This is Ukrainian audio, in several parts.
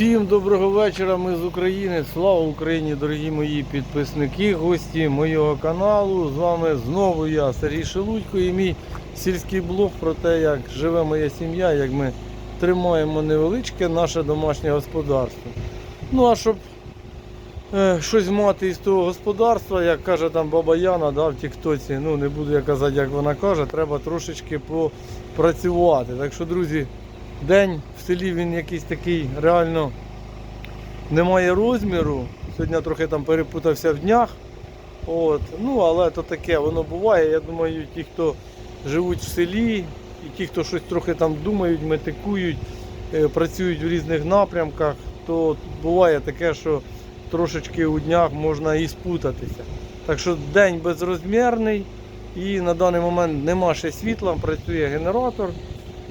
Всім доброго вечора, ми з України. Слава Україні, дорогі мої підписники, гості моєго каналу. З вами знову я, Сергій Шелудько, і мій сільський блог про те, як живе моя сім'я, як ми тримаємо невеличке наше домашнє господарство. Ну а щоб е, щось мати із того господарства, як каже там баба Яна да, в Тіктоці, ну не буду я казати, як вона каже, треба трошечки попрацювати. Так що, друзі, день в селі він якийсь такий реально немає розміру. Сьогодні трохи там перепутався в днях. От. Ну, але то таке, воно буває. Я думаю, ті, хто живуть в селі, і ті, хто щось трохи там думають, метикують, е, працюють в різних напрямках, то буває таке, що трошечки у днях можна і спутатися. Так що день безрозмірний і на даний момент нема ще світла, працює генератор.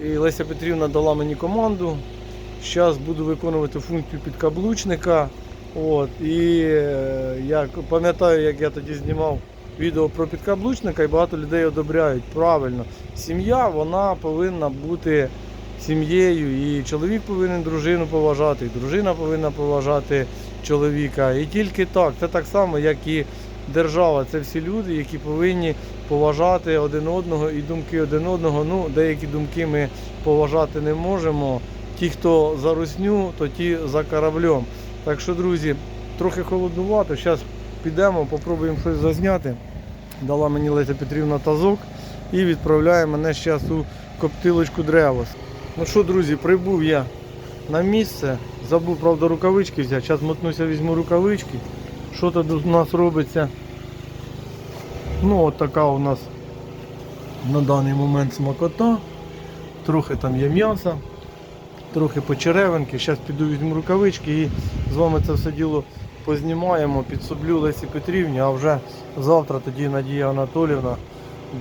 І Леся Петрівна дала мені команду. Зараз буду виконувати функцію підкаблучника. От. І е, я пам'ятаю, як я тоді знімав відео про підкаблучника, і багато людей одобряють. Правильно, сім'я вона повинна бути сім'єю. І чоловік повинен дружину поважати, і дружина повинна поважати чоловіка. І тільки так, це так само, як і держава. Це всі люди, які повинні поважати один одного і думки один одного. Ну, деякі думки ми поважати не можемо. Ті, хто за русню, то ті за кораблем. Так що, друзі, трохи холоднувато. Зараз підемо, попробуємо щось зазняти. Дала мені Леся Петрівна тазок і відправляє мене зараз у коптилочку Древос. Ну що, друзі, прибув я на місце. Забув, правда, рукавички взяти. Зараз мотнуся, візьму рукавички. Що тут у нас робиться? Ну, от така у нас на даний момент смакота. Трохи там є м'яса, трохи почеревинки. Зараз піду візьму рукавички і з вами це все діло познімаємо, підсоблю Лесі Петрівні, а вже завтра тоді Надія Анатолівна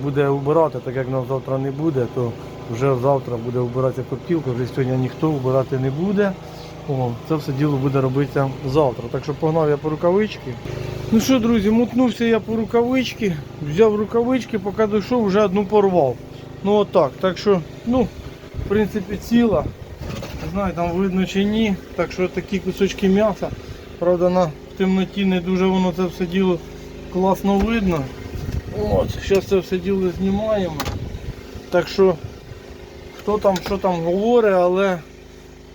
буде вбирати, так як нас завтра не буде, то вже завтра буде вбиратися коптілка, вже сьогодні ніхто вбирати не буде. О, це все діло буде робитися завтра. Так що погнав я по рукавички. Ну що, друзі, мутнувся я по рукавички, взяв рукавички, поки дійшов, вже одну порвав. Ну отак. Так що, ну, в принципі, ціла. Не знаю, там видно чи ні. Так що такі кусочки м'яса. Правда, на темноті не дуже воно це все діло класно видно. От, зараз це все діло знімаємо. Так що, хто там, що там говорить, але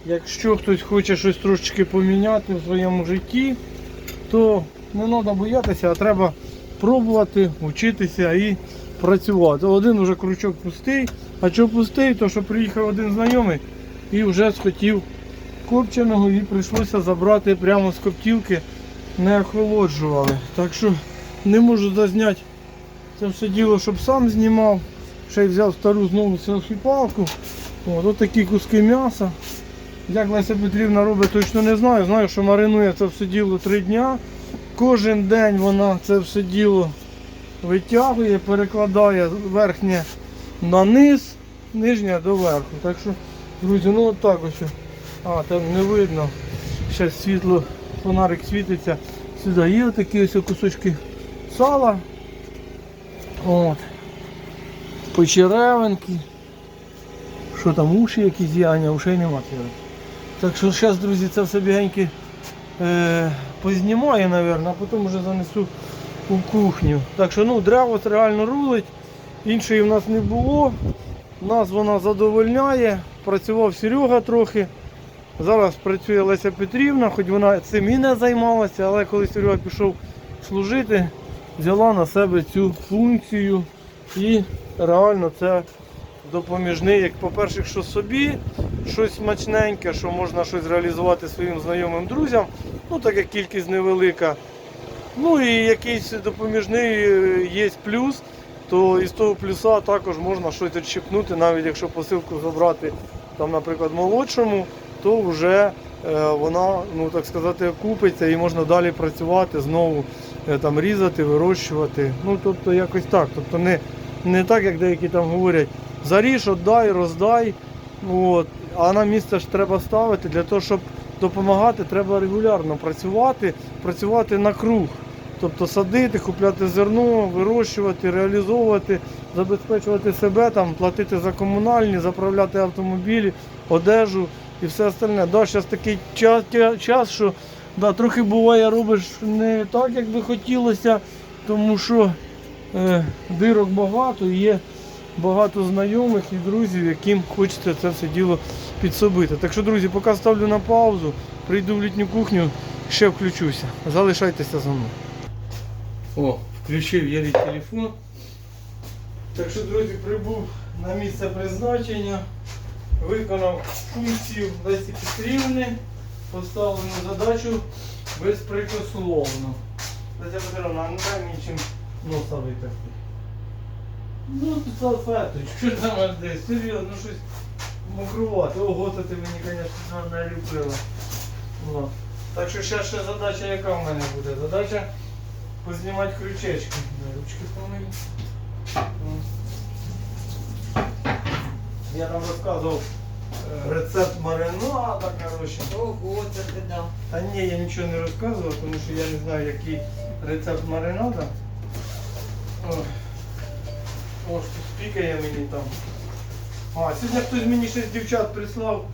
якщо хтось хоче щось трошечки поміняти в своєму житті, то не треба боятися, а треба пробувати, вчитися і працювати. Один вже крючок пустий, а що пустий, то що приїхав один знайомий і вже схотів копченого і прийшлося забрати прямо з коптілки, не охолоджували. Так що не можу зазняти це все діло, щоб сам знімав. Ще й взяв стару знову селфі-палку. От такі куски м'яса. Як Леся Петрівна робить, точно не знаю. Знаю, що маринує це все діло три дня. Кожен день вона це все діло витягує, перекладає верхнє на низ, нижнє до верху. Так що, друзі, ну от так ось. А, там не видно. Зараз світло, фонарик світиться. Сюди є такі ось кусочки сала. От. Почеревинки. Що там, уші якісь є, Аня, ушей нема. Так що зараз, друзі, це все бігеньки е, познімаю, мабуть, а потім вже занесу у кухню. Так що ну, древос реально рулить, іншої в нас не було. Нас вона задовольняє. Працював Серега трохи. Зараз працює Леся Петрівна, хоч вона цим і не займалася, але коли Серега пішов служити, взяла на себе цю функцію і реально це допоміжний, як по-перше, що собі щось смачненьке, що можна щось реалізувати своїм знайомим друзям, ну так як кількість невелика. Ну і якийсь допоміжний е, є плюс, то із того плюса також можна щось відщипнути, навіть якщо посилку забрати, там, наприклад, молодшому, то вже е, вона, ну так сказати, купиться і можна далі працювати, знову е, там різати, вирощувати. Ну тобто якось так. Тобто не, не так, як деякі там говорять, заріж, отдай, роздай. От. А на місце ж треба ставити для того, щоб допомагати, треба регулярно працювати, працювати на круг. Тобто садити, купляти зерно, вирощувати, реалізовувати, забезпечувати себе, там, платити за комунальні, заправляти автомобілі, одежу і все остальне. Да, зараз такий час, час що да, трохи буває робиш не так, як би хотілося, тому що е, дирок багато є багато знайомих і друзів, яким хочеться це все діло підсобити. Так що, друзі, поки ставлю на паузу, прийду в літню кухню, ще включуся. Залишайтеся за мною. О, включив я телефон. Так що, друзі, прибув на місце призначення, виконав функцію Лесі Петрівни, поставлену задачу безпрекословно. Леся Петровна, а не дай мені чим носа витерти. Ну, салфеточку, там десь, серйозно, ну щось мокрувати. Ого, то ти мені, звісно, наліпила. От. Так що ще, ще задача яка в мене буде? Задача познімати крючечки. Дай Ручки помию. Я там розказував е, рецепт маринада, коротше. Ого, це ти дав. Та ні, я нічого не розказував, тому що я не знаю, який рецепт маринада. Ой. О, спікає мені там. А, сьогодні хтось мені з дівчат прислав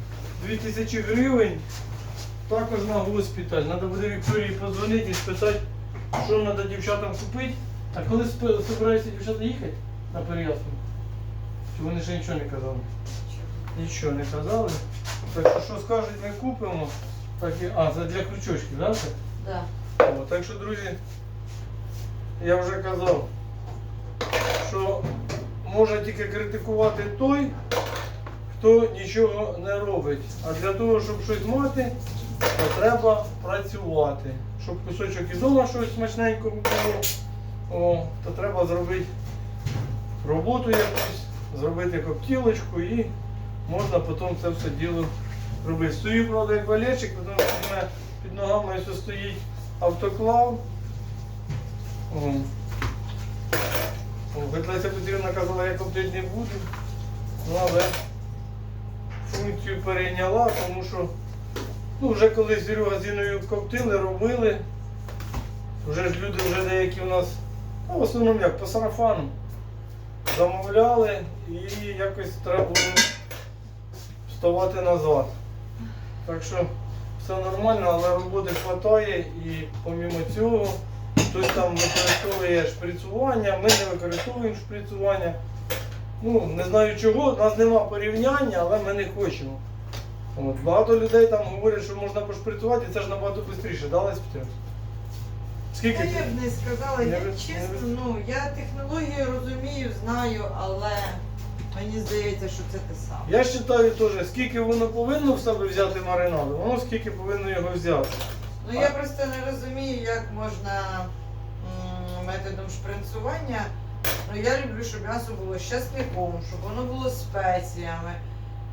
2000 гривень. Також на госпіталь. Треба буде Вікторії подзвонити і спитати, що треба дівчатам купити. А коли збираються дівчата їхати на Переяслав? Чи вони ще нічого не казали? Нічого не казали. Так що що скажуть, ми купимо. Так і... А, це для крючочків, так? це? Да. О, так що, друзі, я вже казав, що може тільки критикувати той, хто нічого не робить. А для того, щоб щось мати, то треба працювати. Щоб кусочок і вдома щось смачненького було, о, то треба зробити роботу якусь, зробити коптілочку і можна потім це все діло робити. Стою, правда, як валечик, тому що в мене під ногами ось стоїть автоклав. О. Хоч Леся Петрівна казала, я коптити не буду. Ну, але функцію перейняла, тому що ну, вже коли з Іною коптили, робили. Вже ж люди вже деякі у нас, ну, в основному як по сарафану, замовляли і якось треба було вставати назад. Так що все нормально, але роботи вистачає і помімо цього хтось там використовує шприцування, ми не використовуємо шприцування. Ну, не знаю чого, у нас нема порівняння, але ми не хочемо. От, багато людей там говорять, що можна пошприцювати, і це ж набагато швидше, да, Лесь Скільки ти? я б не сказала, я чесно, ну я технологію розумію, знаю, але мені здається, що це те саме. Я вважаю теж, скільки воно повинно в себе взяти маринаду, воно скільки повинно його взяти. Ну я просто не розумію, як можна методом шпринцування. Ну я люблю, щоб м'ясо було з часником, щоб воно було з спеціями,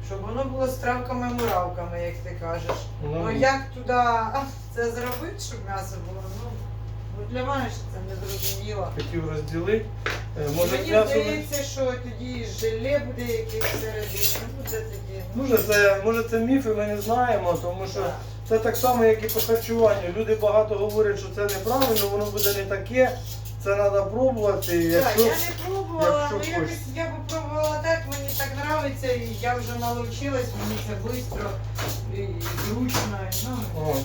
щоб воно було з травками-муравками, як ти кажеш. Ну, Ну як туди це зробити, щоб м'ясо було? Ну, ну для мене ж це не зрозуміло. Хотів розділити. Е, Може, Мені м'ясо... здається, що тоді желе буде якесь всередині. Ну буде тоді. ну, Може це, може це міфи, ми не знаємо, тому що так. це так само, як і по харчуванню. Люди багато говорять, що це неправильно, воно буде не таке, це треба пробувати. Якщо... я не пробувала, якщо ну хочеш. якось я попробувала так, мені так подобається, і я вже налучилась, мені це швидко і зручно. і, Ну, О,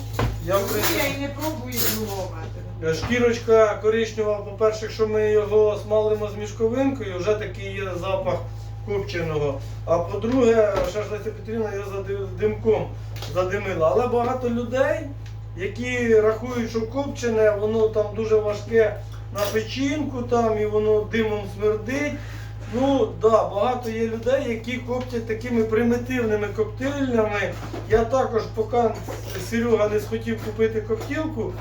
я, в ну, я і не пробую другого. Шкірочка коричнева, по-перше, якщо ми його смалимо з мішковинкою, вже такий є запах копченого. А по-друге, Леся Петрівна його зади- димком задимила. Але багато людей, які рахують, що копчене, воно там дуже важке на печінку там і воно димом смердить. Ну да, багато є людей, які коптять такими примітивними коктейльнями. Я також, поки Серега не схотів купити коктілку,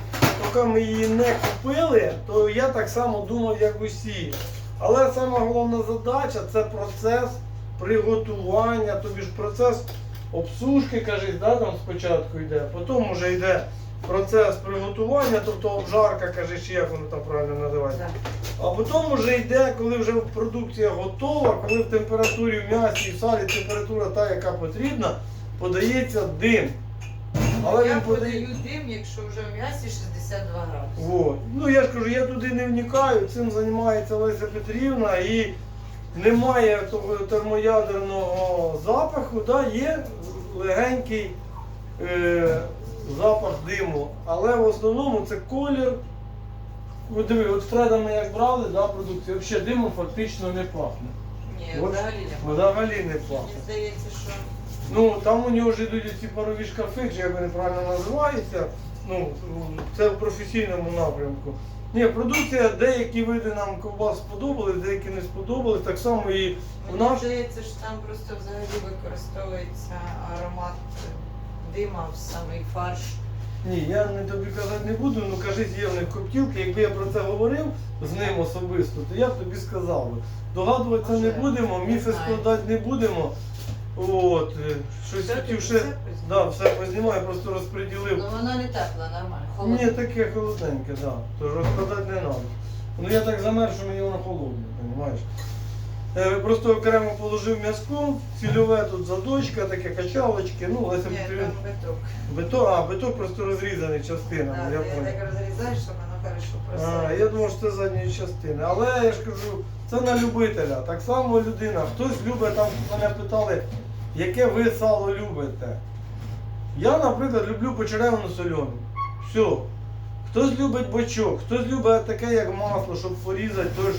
поки ми її не купили, то я так само думав, як усі. Але сама головна задача це процес приготування, тобі ж процес обсушки, кажуть, да, там спочатку йде, потім вже йде процес приготування, тобто обжарка, кажеш, чи як воно там правильно називається. А потім вже йде, коли вже продукція готова, коли в температурі в м'ясі і в салі температура та, яка потрібна, подається дим. Але я він подає. подаю дим, якщо вже в м'ясі 62 градуси. Ну я ж кажу, я туди не вникаю, цим займається Леся Петрівна і немає того термоядерного запаху, да, є легенький е, запах диму. Але в основному це колір. От диви, от Фреда ми як брали, да, продукцію, взагалі димом фактично не пахне. Ні, От взагалі не пахне. Взагалі не Мені пахне. здається, що Ну, там у нього вже йдуть ці парові шкафи, чи як вони правильно називаються. Ну, це в професійному напрямку. Ні, продукція, деякі види нам ковбас сподобались, деякі не сподобались. Так само і у мені нас. здається, що там просто взагалі використовується аромат дима в самий фарш. Ні, я не тобі казати не буду, ну кажись, є в них коптілки. Якби я про це говорив з ним особисто, то я б тобі сказав. би. Догадуватися не будемо, не міфи знаю. складати не будемо. От, е, щось Все, хотів ще. все? Да, все познімаю, просто розподілив. Ну вона не тепла, нормально. Ні, Холодна. таке холодненьке, так. Да. Тож розкладати не треба. Ну я так замер, що мені воно холодне, розумієш? Е, просто окремо положив м'язко, цільове тут задочка, таке качалочки, ну, Леся Ні, там биток. Бетон, а, бетон просто розрізаний частинами, Да, я ти так розрізаєш, щоб воно хорошо А, я думав, що це задньої частини. Але я ж кажу, це на любителя. Так само людина. Хтось любить, там мене питали, яке ви сало любите. Я, наприклад, люблю почеревину соляну. Все. Хтось любить бочок, хтось любить таке, як масло, щоб порізати. Тож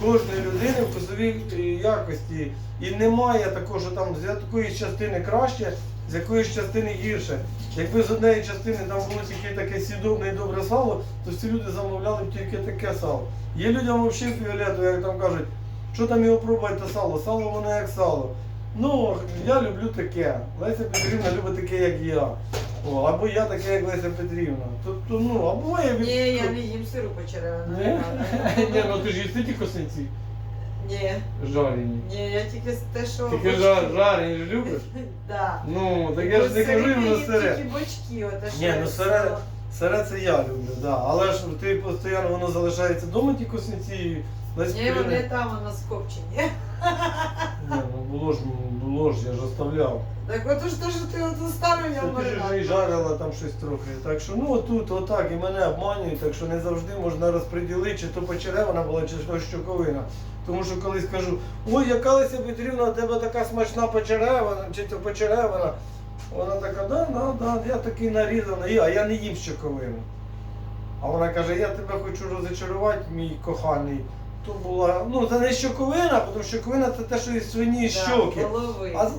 кожної людини в вкусовій якості. І немає такого, що там з якоїсь частини краще, з якоїсь частини гірше. Якби з однієї частини там було тільки таке сідобне і добре сало, то всі люди замовляли б тільки таке сало. Є людям взагалі фіолетово, як там кажуть, що там його пробувати сало, сало воно як сало. Ну, я люблю таке. Леся Петрівна любить таке, як я. О, або я таке, як Леся Петрівна. Тобто, ну, або буває від... Ні, я не їм сиру почеревину. Ні? Ні, ну ти ж їсти ті косинці Ні, жарені. ні, я тільки те, що Тільки бочки. жар, жарені ж любиш? Да. Ну, так я ж не кажу їм на сире. Тільки бочки, оте що Ні, ну я сире, сказала. сире це я люблю, да. Але ж ти постійно воно залишається вдома ті косинці. Леся Ні, Петрівна- вони там у нас скопчені. Ні, ну було ж, було ж, я ж оставляв. Так от ж те, що ти от оставив, я ти ж і жарила там щось трохи. Так що ну отут, отак, і мене обманюють, так що не завжди можна розподілити, чи то почеревина була, чи то щоковина. Тому що колись кажу, ой, яка Леся Петрівна, у тебе така смачна почеревина, чи то почеревина. Вона така, да, да, да, я такий нарізаний, а я не їм щоковину. А вона каже, я тебе хочу розочарувати, мій коханий. То була, ну це не щоковина, тому що щоковина це те, що із свині щоки. Голови. А, з-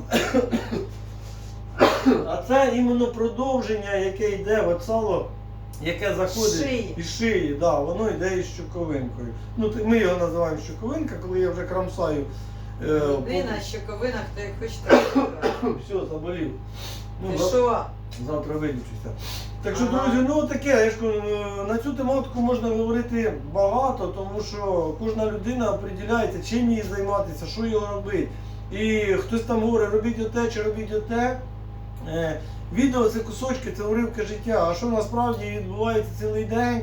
а це іменно продовження, яке йде от сало, яке заходить Шиї. із шиї, да, воно йде із щоковинкою. Ну, ти- ми його називаємо щоковинка, коли я вже крамсаю. Е, Людина, щоковина, хто як хоче, так все, заболів. Ну, Ти за- що? Завтра вилічуся. Так що, друзі, ну таке, я ж кажу, е, на цю тематику можна говорити багато, тому що кожна людина определяється, чим їй займатися, що його робити. І хтось там говорить, робіть оте чи робіть оте. Е, Відео це кусочки, це уривки життя. А що насправді відбувається цілий день?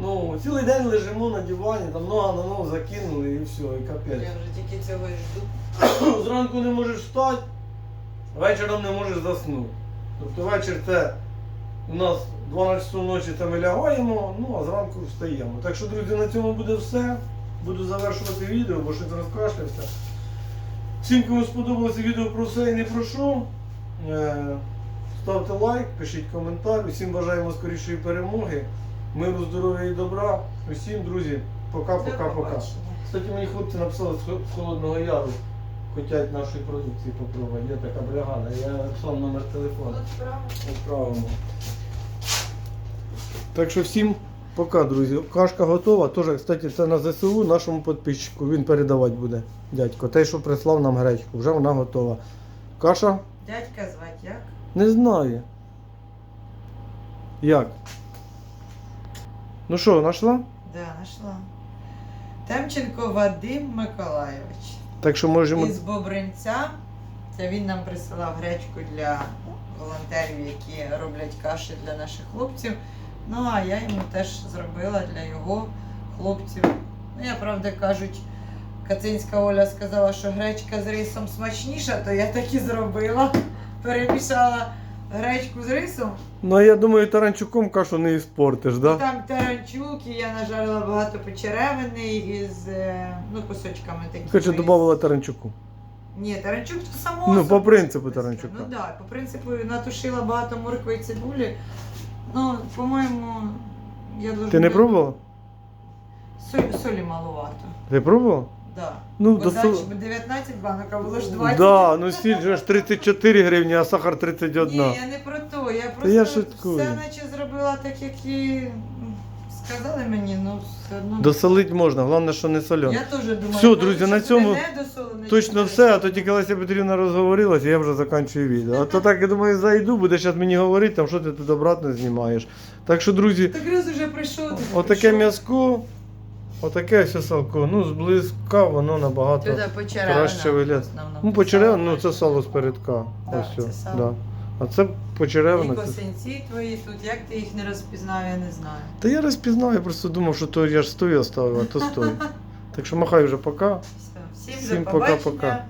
Ну, цілий день лежимо на дивані, там нога на ногу закинули і все, і капець. Я вже тільки цього і жду. Зранку не можеш встати, вечором не можеш заснути. Тобто вечір це у нас 12 ночі це ми лягаємо, ну а зранку встаємо. Так що, друзі, на цьому буде все. Буду завершувати відео, бо щось розкашлявся. Всім, кому сподобалося відео про все і не про що. е, Ставте лайк, пишіть коментар. Усім бажаємо скорішої перемоги, миру, здоров'я і добра. Усім, друзі, пока-пока-пока. Кстати, мені хлопці написали з Холодного Яру. Хотять нашої продукції попробувати. Є така бригада. Я написав номер телефону. От правильно. Відправимо. Так що всім пока, друзі. Кашка готова. Тоже, кстати, це на ЗСУ нашому підписчику. Він передавати буде. Дядько. Той, що прислав нам гречку, вже вона готова. Каша? Дядька звать як? Не знаю. Як? Ну що, знайшла? Да, нашла. Темченко Вадим Миколайович. Так що можемо. Із Бобринця. Це він нам присилав гречку для волонтерів, які роблять каші для наших хлопців. Ну а я йому теж зробила для його хлопців. Ну, я правда кажуть, Кацинська Оля сказала, що гречка з рисом смачніша, то я так і зробила. Перемішала гречку з рисом. Ну я думаю, таранчуком кашу не іспортиш, да? Там таранчук, і я нажарила багато почеревини із е, ну, кусочками такими. Хоче додавала таранчуку. Ні, таранчук то само. Ну, по принципу таранчука. Ну так, да, по принципу натушила багато моркви і цибулі. Ну, по-моєму, я дуже. Ти не пробувала? Солі, солі маловато. Ти пробував? Да. Ну, Бо до сол... 19 банок, а було ж 20. Да, ну сіль же ж 34 гривні, а сахар 31. Ні, я не про то. Я просто я шуткую. все наче зробила так, як і м, сказали мені, ну все одно. Досолить можна, головне, що не соляно. Я теж думаю, Все, друзі, на цьому Точно все, а то тільки Леся Петрівна розговорилася, я вже закінчую відео. А то так, я думаю, зайду, буде зараз мені говорити, там, що ти тут обратно знімаєш. Так що, друзі, Так раз уже прийшов. отаке м'язко, отаке все салко. Ну, зблизька воно набагато. Краще вигляд. в. Ну, почеревина, ну це сало з передка. Да, Ось це все. сало. Да. А це І почеревина. Це... косинці твої тут, як ти їх не розпізнав, я не знаю. Та я розпізнав, я просто думав, що то я ж стою оставив, а то стою. Так що махай вже пока. Все. Всім, Всім до побачення. пока-пока.